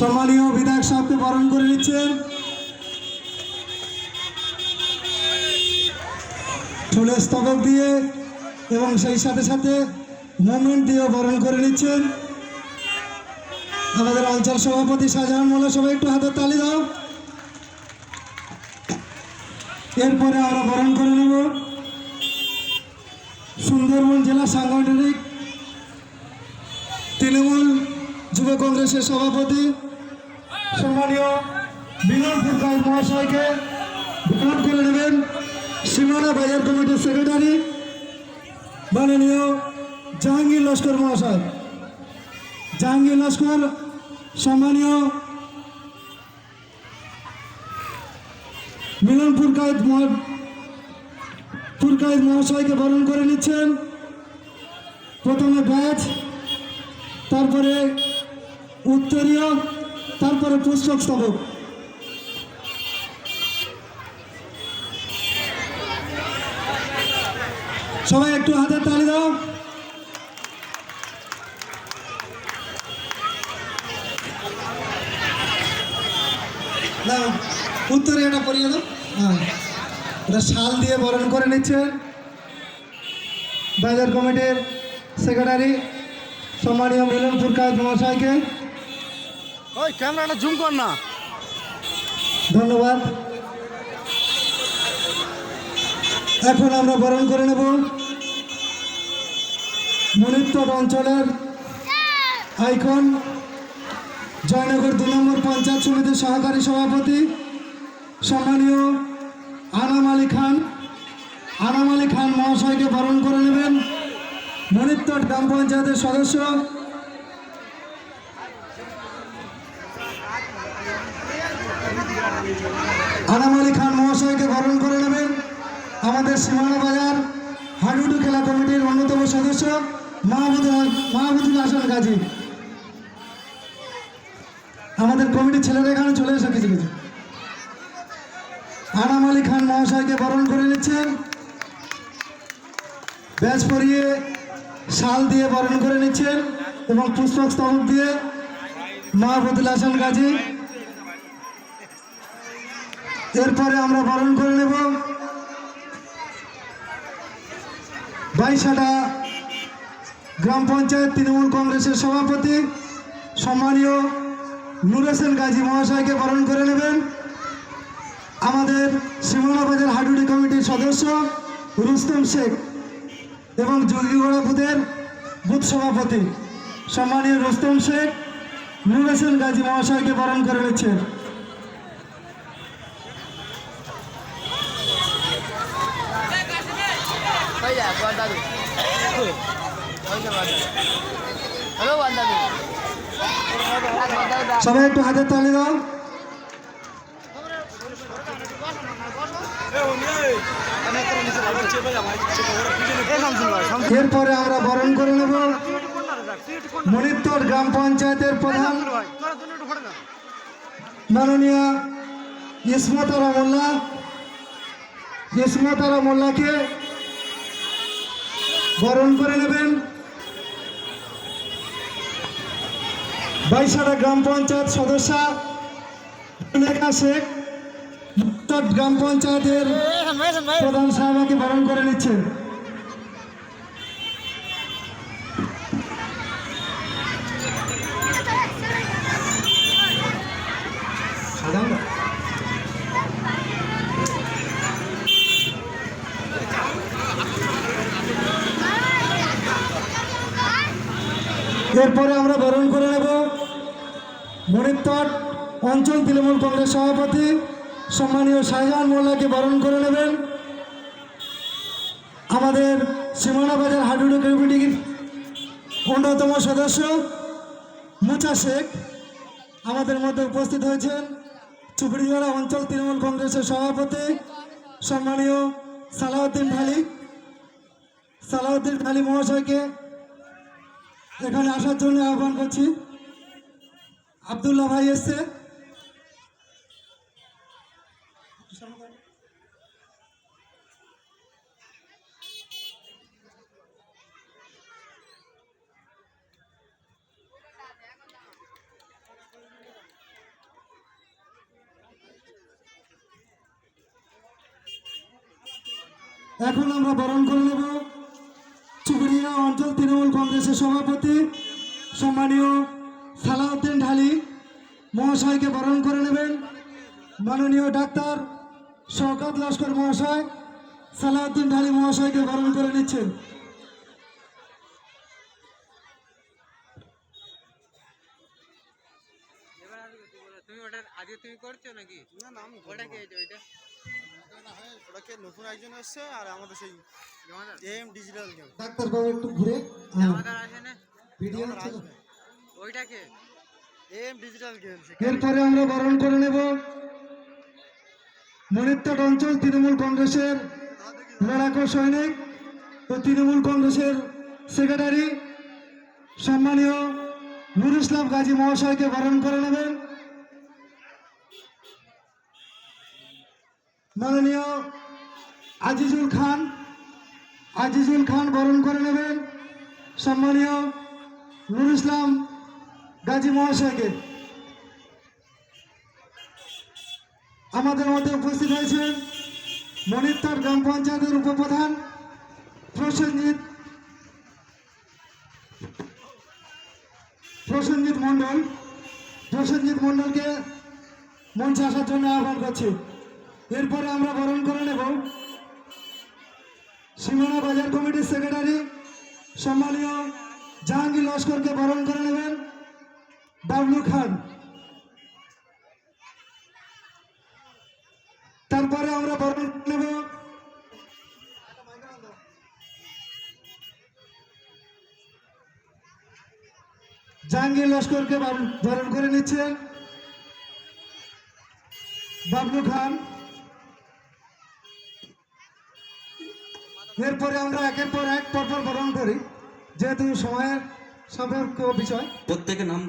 সম্মানীয় বিধায়ক সাহেবকে বরণ করে নিচ্ছেন। ফুলের স্তবক দিয়ে এবং সেই সাথে সাথে মোমেন্ট দিয়েও বরণ করে নিচ্ছেন। আমাদের অঞ্চল সভাপতি শাহজাহান মোল্লা, সবাই একটু হাতের তালি দাও। এরপরে আমরা বরণ করে নেব। সুন্দরবন জেলা সাংগঠনিক তৃণমূল যুব কংগ্রেসের সভাপতি সম্মানীয় বিনয় ফুরকাই মহাশয়কে বরণ করে নেবেন। সীমানা বাজার কমিটির সেক্রেটারি মাননীয় জাহাঙ্গীর লস্কর মহাশয়। জাহাঙ্গীর লস্কর, সম্মানীয় মিলন ফুরকায়েত ফুরকায়েত মহাশয়কে বরণ করে নিচ্ছেন। প্রথমে ব্যাচ, তারপরে উত্তরীয় তারপরে পুস্তক স্তবক সবাই একটু হাতের তালি দাও। উত্তরে এটা পরিয়ে দাও। হ্যাঁ। এটা শাল দিয়ে বরণ করে নিচ্ছে। বাজার কমিটির সেক্রেটারি, সম্মানীয় মিলন ফুরকায়ত মহাশয়কে। ওই ক্যামেরাটা জুম কর না। ধন্যবাদ। এখন আমরা বরণ করে নেব মনিত্তর অঞ্চলের আইকন, জয়নগর দু নম্বর পঞ্চায়েত সমিতির সহকারী সভাপতি, সম্মানীয় আনাম আলী খান। আনাম আলী খান মহাশয়কে বরণ করে নেবেন। মনিত্তর গ্রাম পঞ্চায়েতের সদস্য আনাম আলী খান মহাশয়কে বরণ করে নেবেন আমাদের সীমানা বাজার হাডুডু খেলা কমিটির অন্যতম সদস্য মাহবুদুল মাহবুদুল হাসান গাজী আমাদের কমিটির ছেলেরা এখানে চলে এসে কিছু কিছু। আনাম আলী খান মহাশয়কে বরণ করে নিচ্ছেন। ব্যাচ পরিয়ে শাল দিয়ে বরণ করে নিচ্ছেন এবং পুস্তক স্তবক দিয়ে মাহবুদুল হাসান গাজী এরপরে আমরা বরণ করে নেব। বাইশাটা গ্রাম পঞ্চায়েত তৃণমূল কংগ্রেসের সভাপতি সম্মানীয় নুর হোসেন গাজী মহাশয়কে বরণ করে নেবেন। আমাদের সীমানা বাজার হাডুডি কমিটির সদস্য রুস্তম শেখ এবং জঙ্গিগড়া বুথের বুথ সভাপতি সম্মানীয় রুস্তম শেখ, নুর হোসেন গাজী মহাশয়কে বরণ করে নিচ্ছে সবাই একটু হাতের তালি দাও। এরপরে আমরা বরণ করে নেব। মনিত্তর গ্রাম পঞ্চায়েতের প্রধান মাননীয় ইসমতারা মোল্লা। ইসমতারা মোল্লাকে বরণ করে নেবেন। বাইশারা গ্রাম পঞ্চায়েত সদস্য শেখ গ্রাম পঞ্চায়েতের প্রধান সাহেবাকে বরণ করে নিচ্ছেন সাধারণ এরপরে আমরা বরণ করে নেব মণিত্তর অঞ্চল তৃণমূল কংগ্রেস সভাপতি, সম্মানীয় শাহজাহান মোল্লাকে বরণ করে নেবেন। আমাদের সীমানা বাজার হাডুডু কমিটির অন্যতম সদস্য মুচা শেখ আমাদের মধ্যে উপস্থিত হয়েছেন। চুপড়িজোড়া অঞ্চল তৃণমূল কংগ্রেসের সভাপতি, সম্মানীয় সালাউদ্দিন ঢালি সালাউদ্দিন ঢালি মহাশয়কে এখানে আসার জন্য আহ্বান করছি। আবদুল্লাহ ভাই এসছে। এখন আমরা বরণ করে নেব। চুগড়িয়া অঞ্চল তৃণমূল কংগ্রেসের সভাপতি সম্মানীয় সালাউদ্দিন ঢালি মহাশয়কে বরণ করে নেবেন। মাননীয় ডাক্তার শওকত লস্কর মহাশয় সালাউদ্দিন ঢালি মহাশয়কে বরণ করে নিচ্ছেন। তুমি ওটা আজকে তুমি করছ নাকি? না না আমি ওটা কে ওইটা? ওটাকে নতুন একজন এসছে আর আমাদের সেই এম ডিজিটাল গেম। ডাক্তারবাবু একটু ঘুরে। হ্যাঁ, আছে না ভিডিও হচ্ছে তো। ওইটা কে এম ডিজিটাল গেম এরপরে আমরা বরণ করে নেব মনিত্তর অঞ্চল তৃণমূল কংগ্রেসের লড়াকু সৈনিক ও তৃণমূল কংগ্রেসের সেক্রেটারি সম্মানীয় নুর ইসলাম গাজী মহাশয়কে বরণ করে নেবেন। মাননীয় আজিজুল খান আজিজুল খান বরণ করে নেবেন। সম্মানীয় নুর ইসলাম গাজী মহাশয়কে। আমাদের মধ্যে উপস্থিত হয়েছেন মনিত্তর গ্রাম পঞ্চায়েতের উপপ্রধান প্রসেনজিৎ প্রসেনজিৎ মণ্ডল। প্রসেনজিৎ মণ্ডলকে মঞ্চে আসার জন্য আহ্বান করছি। এরপরে আমরা বরণ করে নেব সীমানা বাজার কমিটির সেক্রেটারি সম্মানীয় জাহাঙ্গীর লস্করকে বরণ করে নেবেন। বাবলু খান। তারপরে আমরা বরণ নেব। জাহাঙ্গীর লস্করকে বরণ করে নিচ্ছেন বাবলু খান। এরপরে আমরা একের পর এক পরপর বরণ করি, যেহেতু সময়ের সম্পর্ক বিষয়। প্রত্যেকের নাম